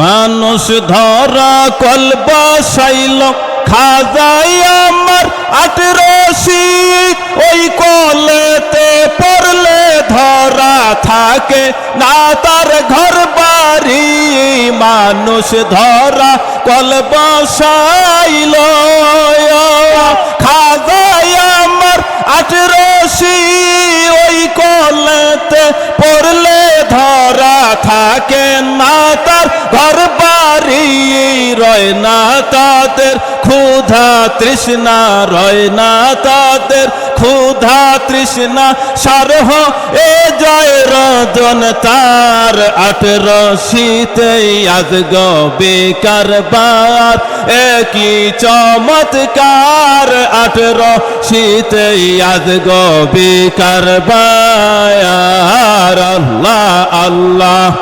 মানুষ ধরা কল বসাইল খাজাই আমার শীত ওই কলেতে পড়লে ধরা থাকে, না তার ঘর বাড়ি। মানুষ ধরা কল বসাইল খাজাই আমার আঠেরো ওই কলেতে পড়লে ধরা থাকে বাড়ি রয় না তাদের, ক্ষুধা তৃষ্ণা রয় না তাদের, ক্ষুধা তৃষ্ণা সারহ এ জয় রজন তার। আঠেরো শীতে আজ বেকার বার, একই চমৎকার। আঠেরো শীতে আজ বেকার বার। আল্লাহ আল্লাহ।